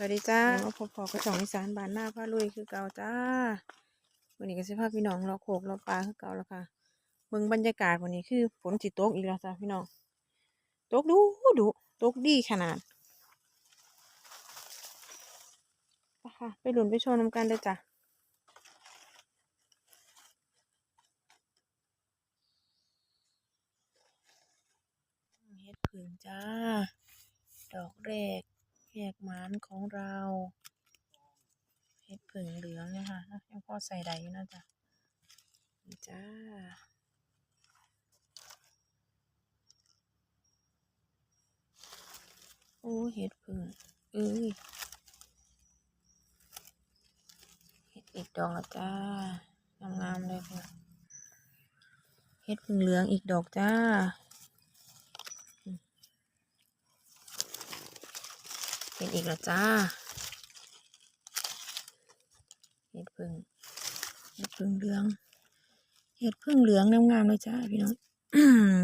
สวัสดีจ้ามาพบพอกระช่องอีสานบานหน้าพาลุยคือเก่าจ้าวันนี้ก็สิพาพี่น้องเราโขกเราปลาคือเก่าแล้วค่ะเบิ่งบรรยากาศวันนี้คือฝนสิตกอีกแล้วจ้าพี่น้องตกดูดูตกดีขนาดไปค่ะไปหลุนไปชมน้ำกันเลยจ้ะเฮ็ดผึ่งจ้า ดอกแรก แหกหมานของเราเห็ดผึ่งเหลืองเนี่ยค่ะยังพอใส่ได้อยู่นะจ๊ะนี่จ้าโอ้เห็ดผึ่งเอ้ยเห็ดอีกดอกแล้วจ้างามๆเลยค่ะเห็ดผึ่งเหลืองอีกดอกจ้า เห็นอีกแล้วจ้าเห็ดพึ่งเห็ดพึ่งเหลือง เห็ดพึ่งเหลืองงามๆเลยจ้าพี่น้อง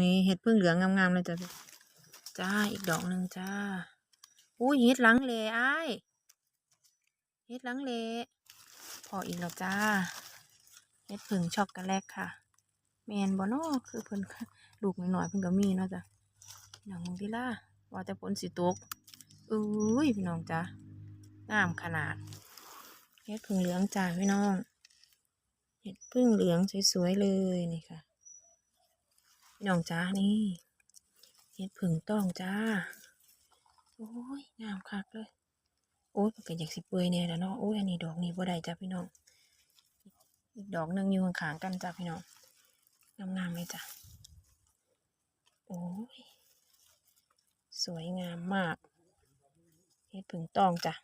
นี่เห็ดพึ่งเหลืองงามๆเลยจ้าจ้าอีกดอกหนึ่งจ้าอุ้ยเห็ดหลังเลไอ้ายเห็ดหลังเลพออีกแล้วจ้าเห็ดพึ่งช็อกโกแลตค่ะ แมนบอนอคือเพิ่นลูกหน่อยๆเพิ่นก็มีเนาะจ้ะหนังมึงดิล่ะว่าแต่ฝนสิตก อุ้ยพี่น้องจ้างามขนาดเห็ดพึ่งเหลืองจ้าพี่น้องเห็ดพึ่งเหลืองสวยๆเลยนี่ค่ะพี่น้องจ้านี่เห็ดพึ่งต้องจ้าโอ้ยงามคักเลยโอ้ยมันอยากสิเปื่อยเนี่ยแล้วเนาะโอ้ยอันนี้ดอกนี้บ่ได้จ้าพี่น้องอีกดอกหนึ่งอยู่ข้างๆกันจ้าพี่น้องงามๆเลยจ้ะโอ้ยสวยงามมาก เฮ็ดผึ่งตองจ้ะ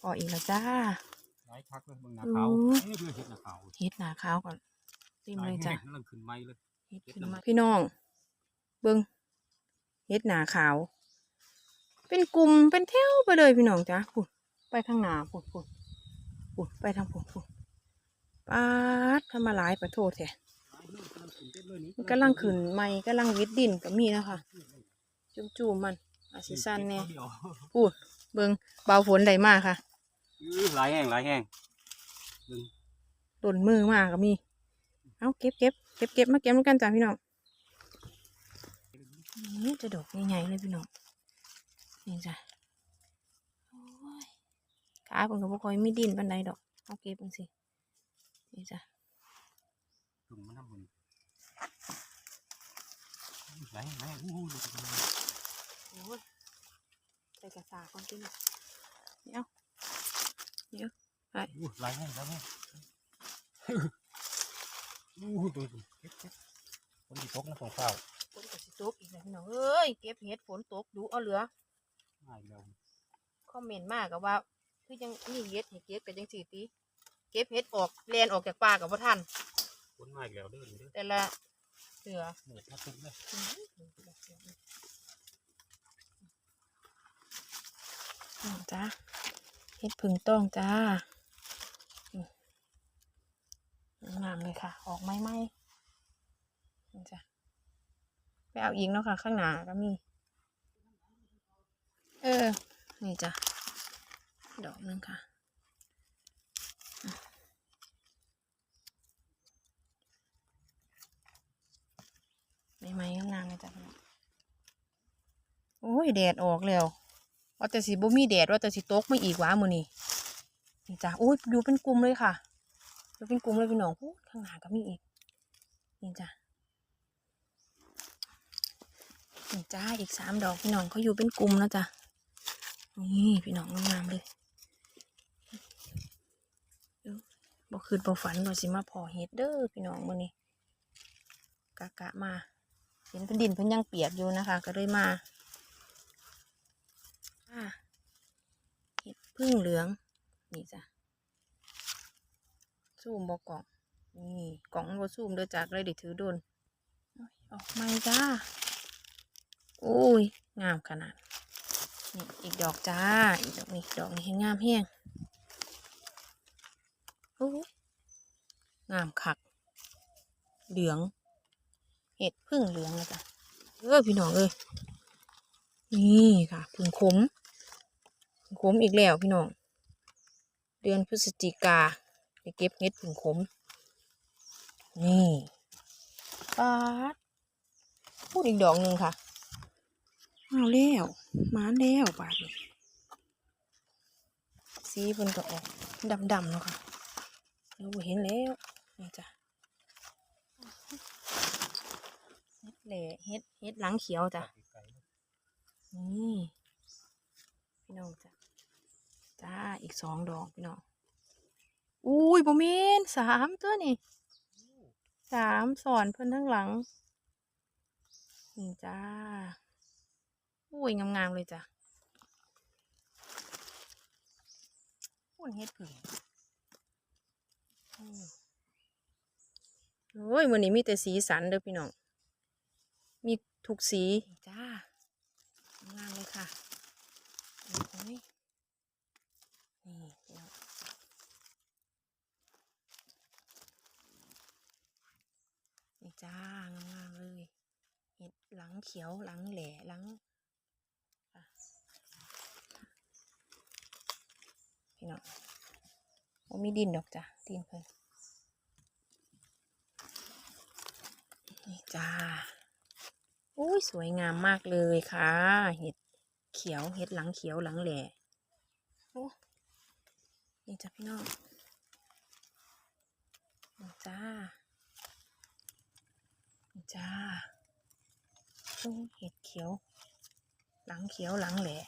พออีกแล้วจ้าหลายคักเลยเบิ่งหน้าขาวโอ้เอ้ยเบิ่งเห็ดหน้าขาวเฮ็ดหนาขาวก่อนติมเลยจ้ะหาแห้งกำลังขึ้นไม้เลยเฮ็ดขึ้นมาพี่น้อง เบิ้งเฮ็ดหนาขาว เป็นกลุ่มเป็นแถวไปเลยพี่น้องจ้ะพุ่นไปข้างหน้าพุ่นพุ่นพุ่นไปทางพุ่นพุ่นปาดทำมาหลายประโทษแท้หลายแห้งกำลังขึ้นเต็มเลยนี่มันกำลังขึ้นใหม่กำลังวิดดินก็มีแล้วค่ะจุ่มๆมันอาสิสั้นแน่เดียวพูด เบิ้งเบาฝนได้มากค่ะอื้อหลายแห้งหลายแห้งเบิ่งหล่นมือมากก็มี เอาเก็บเก็บเก็บเก็บมาเก็บมากันจ้ะพี่น้องนี่จะดอกใหญ่ๆเลยพี่น้องนี่จ้ะโอ้ยขาผมก็บ่ค่อยมีดินปันใดดอก เอาเก็บจังสิ นี่จ้ะถุงมันทำมันหลายแห้งหลายแห้งอู้หูดูสิโอ้ย ใส่กระสาก่อนกินน่ะเดี๋ยวเดี๋ยวไปอู้หลายแห้งหลายแห้งอู้หูดูสิเก็บเก็บคนที่ตกนะของเฝ้าฝนก็สิตกอีกแล้วพี่น้องเอ้ยเก็บเห็ดฝนตกดูเอาเหลือง่ายแล้วคอมเมนต์มากกับว่าคือยังมีเห็ดให้เก็บกันจังสี่ตีเก็บเห็ดออกแลนออกจากป่ากับว่าท่านคนง่ายแล้วเด้อนี่เด้อแต่ละเสือเหนื่อยมาตึ้งเลย อื้อหือนี่ จ้าเห็ดผึ่งต้องจ้างามเลยค่ะ ออกไหมไหมนี่จ้ะไปเอาอีกเนาะค่ะ ข้างหน้าก็มี เออ นี่จ้ะ ดอกหนึงค่ะใบไม้งามๆเลยจ้ะโอ้ยแดดออกแล้ว ว่าแต่สิบ่มีแดดว่าแต่สิตกไม่อีกวะมือนี้นี่จ้ะโอ้ยอยู่เป็นกลุ่มเลยค่ะอยู่เป็นกลุ่มเลยพี่น้องข้างหน้าก็มีอีกนี่จ้ะนี่จ้าอีกสามดอกพี่น้องเขาอยู่เป็นกลุ่มแล้วจ้ะนี่พี่น้องงามเลยเอ้าบ่คืนบ่ฝันว่าสิมาพอเฮ็ดเด้อพี่น้องมือนี้กะกะมา เห็นเพื้นดินเพิ่นยังเปียกอยู่นะคะ ก็เลยมา อ่าเห็ดพึ่งเหลือง นี่จ้ะซูมบอกกล่อง นี่กล่องบ่ซูมเด้อจากเลยเดี๋ยวถือโดนออกไม่จ้าโอ้ย งามขนาด นี่อีกดอกจ้า อีกดอกนี้ดอกนี้ให้งามแห้งโอ้ยงามคัก เหลือง เห็ดพึ่งเหลืองนะจ๊ะเออพี่น้องเอ้ยนี่ค่ะพึ่งขม ขมอีกแล้วพี่น้อง เดือนพฤศจิกาไปเก็บเห็ดผึ่งขม นี่ปาดพูดอีกดอกหนึ่งค่ะเอาแล้วมาแล้วปาดสีเพิ่นก็ออกดำๆเนาะค่ะเราเห็นแล้วนี่จ้ะเฮ็ดแหล่เฮ็ดเฮ็ดหลังเขียวจ้ะนี่พี่น้องจ้ะ จ้าอีกสองดอกพี่น้องอุ้ยบ่แม่นสามตัวนี่สามสอนเพิ่นทั้งหลังนี่จ้าอุ้ยงามๆเลยจ้ะพุ่นเฮ็ดผึ่งโอ้ยวันนี้มีแต่สีสันเด้อพี่น้อง มีทุกสีจ้า งามเลยค่ะนี่โอ้ยนี่เดี๋ยวนี่ จ้างามๆเลยเห็ดหลังเขียวหลังแหล่หลังพี่น้องโอ้มีดินดอกจ้ะดินเพิ่นนี่จ้าอุ้ยสวยงามมากเลยค่ะ เห็ดเขียวเห็ดหลังเขียวหลังแหล่โอ้นี่จ้ะพี่น้องนี่จ้า จ้าโอ้เห็ดเขียว หลังเขียวหลังแหล่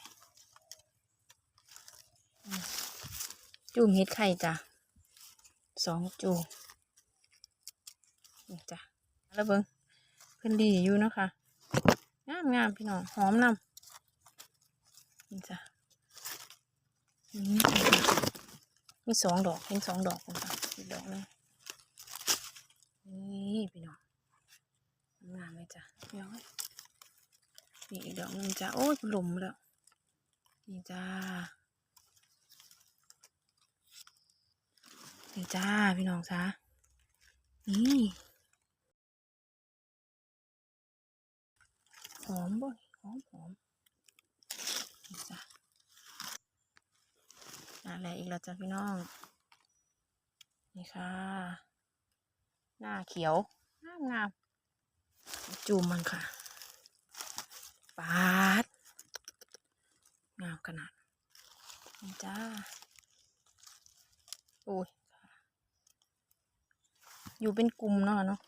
จุ่มเห็ดไข่จ้ะสองจุ่มนี่จ้ะแล้วเบิ้งเพิ่อนดีอยู่นะคะงามงามพี่น้องหอมนำนี่จ้ะนี่มีสองดอกเห็นสองดอกคุณค่ะอีกดอกนึงนี่พี่น้อง งามเลยจ้ะเดี๋ยวนี่อีกดอกหนึงจ้ะโอ้ยหลุมแล้ว นี่จ้า นี่จ้าพี่น้องจ้านี่หอมบ่อยหอมหอมนี่จ้ะอะไรอีกแล้วจ้ะพี่น้อง นี่ค่ะ หน้าเขียว งามงาม จูมมันค่ะปาดงามขนาดนี่จ้าโอ้ยอยู่เป็นกลุ่มเนาะเนาะ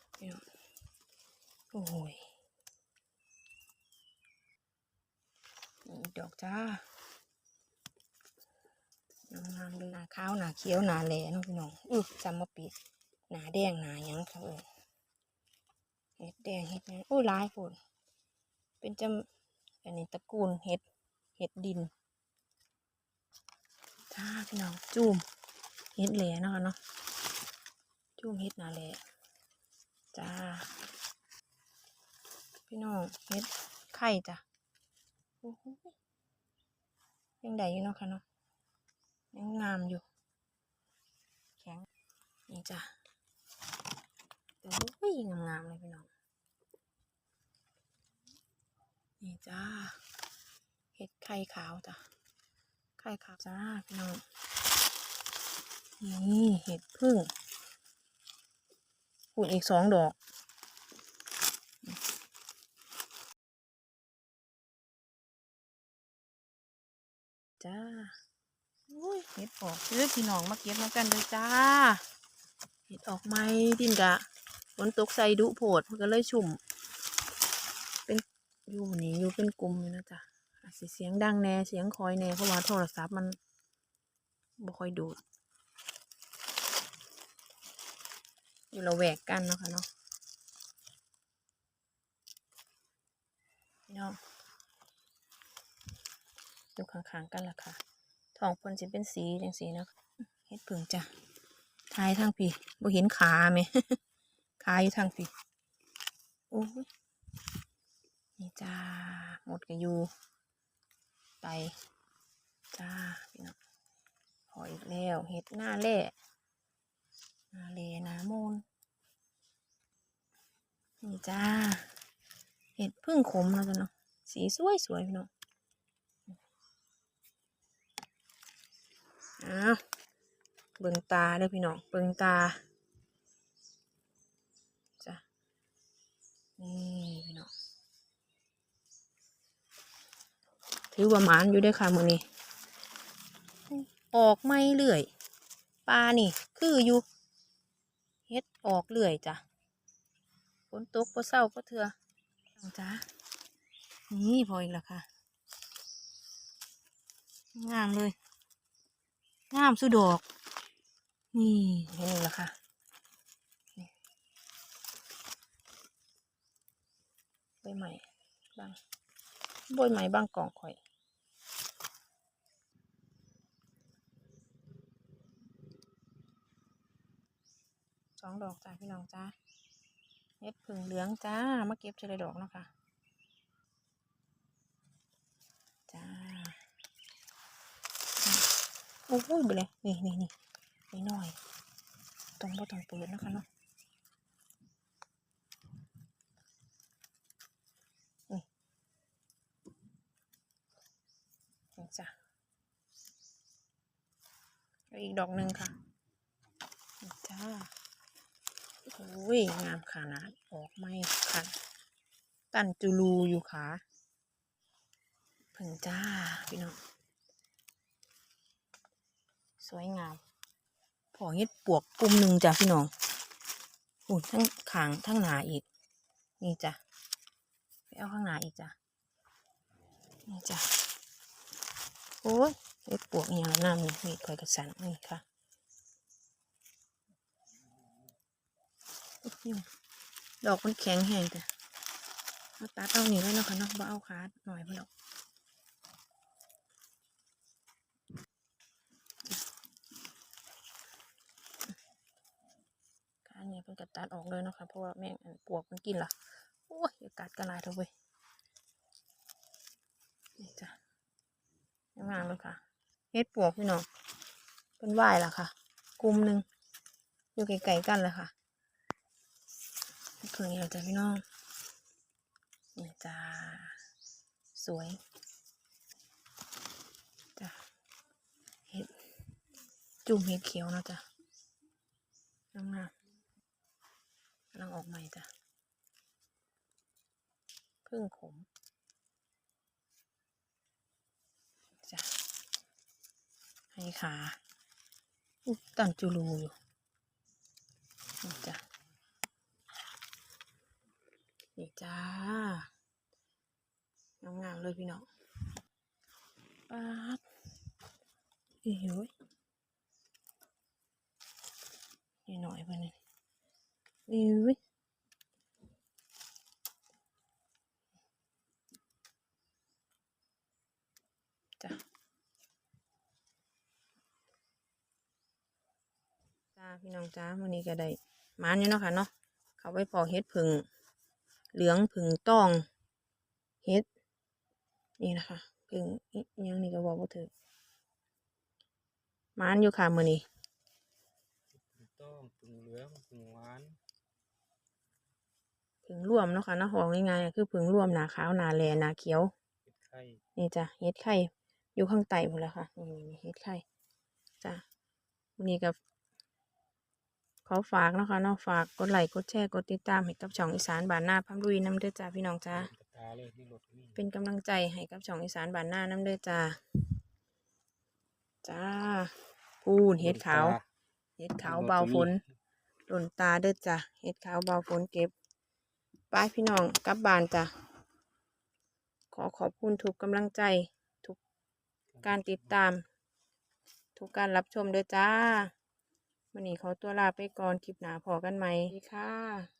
โอ้ยนี่อีกดอกจ้างามเลยหนาขาวหนาเขียวหนาแหล่เนาะพี่น้องอือจำมาปิดหนาแดงหนาหยังเขาเอ่ย เห็ดแดงเห็ดหยังโอ้ยหลายคนเป็นจำอันนี้ตระกูลเห็ดเห็ดดินจ้าพี่น้องจุ่มเห็ดแหล่นะคะเนาะจุ่มเห็ดหนาแหล่จ้า พี่น้องเห็ดไข่จ้ะยังได้อยู่เนาะค่ะเนาะยังงามอยู่ แข็งนี่จ้ะ โอ้ยงามๆเลยพี่น้อง นี่จ้า เห็ดไข่ขาวจ้ะ ไข่ขาวจ้าพี่น้อง นี่เห็ดพึ่งพูดอีกสองดอกจ้าโอ้ยเห็ดออกเด้อพี่น้องมาเก็บมากันเลยจ้า เห็ดออกไหมดินกะ ฝนตกใส่ดุโผดมันก็เลยชุ่ม เป็นอยู่นี่อยู่เป็นกลุ่มอยู่นะจ๊ะอเสียงดังแน่เสียงคอยแน่เพราะว่าโทรศัพท์มันบ่ค่อยดูด อยู่เราแวกกันเนาะค่ะเนาะพี่น้องอยู่ข้างๆกันล่ะค่ะทองพิ่นสิเป็นสีจังสีนะเฮ็ดผึ่งจ้ะทายทางพี่บ่เห็นขาไหม ขาอยู่ทางพี่โอ้ยนี่จ้าหมดก็อยู่ไปจ้าพี่น้องพออีกแล้วเฮ็ดหน้าแล่หน้าเลหน้าโมนนี่จ้าเห็ดพึ่งขมแล้วจ้ะเนาะสีสวยสวยพี่น้องอ้าวเบิ่งตาเด้อพี่น้องเบิ่งตาจ้ะ นี่พี่น้องถือว่าหมานอยู่ด้วยค่ะมือนี้ ออกไม่เรื่อยปลานี่ คืออยู่เฮ็ดออกเรื่อยจ้ะฝนตกก็เศร้าก็เถื่อจ้ะนี่พออีกแล้วค่ะ งามเลย งามสุดดอก นี่เห็นแล้วค่ะนี่ใบใหม่บางใบใหม่บางกล่องข่อยสองดอกจ้าพี่น้องจ้าเฮ็ดผึ่งเหลืองจ้ามาเก็บทีละดอกเนาะค่ะจ้าโอ้โหไปเลยนี่นี่นี่นี่หน่อยตรงบ่ต้องเปิดนะคะเนาะนี่นี่จ้ะแล้ว อีกดอกหนึ่งค่ะจ้าโอ้ยงามขนาดออกไม่คันตันจูลูอยู่ขาเพิ่งจ้าพี่น้องสวยงามพอเฮ็ดปวกปุ่มหนึ่งจ้ะพี่น้องโอ้ทั้งขางทั้งหนาอีก นี่จ้ะไปเอาข้างหนาอีกจ้ะนี่จ้ะโอ้ย เฮ็ดปวกยางละน้ำนี่นี่คอยกระสันนี่ค่ะดอกมันแข็งแห้งแต่เอาตัดเอาหนีไว้เนาะค่ะเนาะบ่เอาขาหน่อยเพิ่นดอกขาเนี่ยเพิ่นก็ตัดออกเลยเนาะค่ะเพราะว่าแม่งอันปวกมันกินล่ะโอ้ยอากัดกันลายเถอะเว้ยนี่จ้ะงามเลยค่ะ เฮ็ดปวกพี่น้องเป็นว่ายล่ะค่ะ กลุ่มหนึ่งอยู่ไกลๆกันเลยค่ะเพิ่งนี้เราจะพี่น้องนี่จ้าสวยจ้ะเห็ดจุ่มเห็ดเขียวนะจ้ะน้องนะกำลังออกใหม่จ้ะพึ่งขม จ้ะ ให้ขาอุ๊ยตันจูรูอยู่นี่จ้ะนี่จ้างามๆเลยพี่น้องป๊าดอีหิวนี่หน่อยไปนี่อีวิจ้ะจ้า พี่น้องจ้าวันนี้ก็ได้หมานอยู่เนาะค่ะเนาะเขาไปพอเฮ็ดผึ่งเหลืองผึ่งต้องเฮ็ดนี่นะคะผึ่งอิหยังนี่ก็บอกว่าถือมานอยู่ค่ะมือนี้ปึงต้องปึงเหลืองปึงหวานผึ่งร่วมเนาะค่ะเนาะบอกง่ายๆคือผึ่งร่วมหนาขาวหนาแลหนาเขียวเห็ดไข่นี่จ้ะเฮ็ดไข่อยู่ข้างใต้หมดแล้วค่ะนี่นี่เฮ็ดไข่จ้ะวันนี้ก็ ขอฝากนะคะเนาะฝากกดไลค์กดแชร์กดติดตามให้กับช่องอีสานบ้านนาพัมรุยน้ำเด้อจ้าพี่น้องจ้าเป็นกำลังใจให้กับช่องอีสานบ้านนาน้ำเด้อจ้าจ้าพูนเฮ็ดขาวเฮ็ดขาวเบาฝนหล่นตาเด้อจ้ะเฮ็ดขาวเบาฝนเก็บป้ายพี่น้องกลับบ้านจ้ะขอขอบคุณทุกกำลังใจ ทุกการติดตาม ทุกการรับชมเด้อจ้า วันนี้ขอตัวลาไปก่อนคลิปหน้าพอกันไหมสวัสดีค่ะ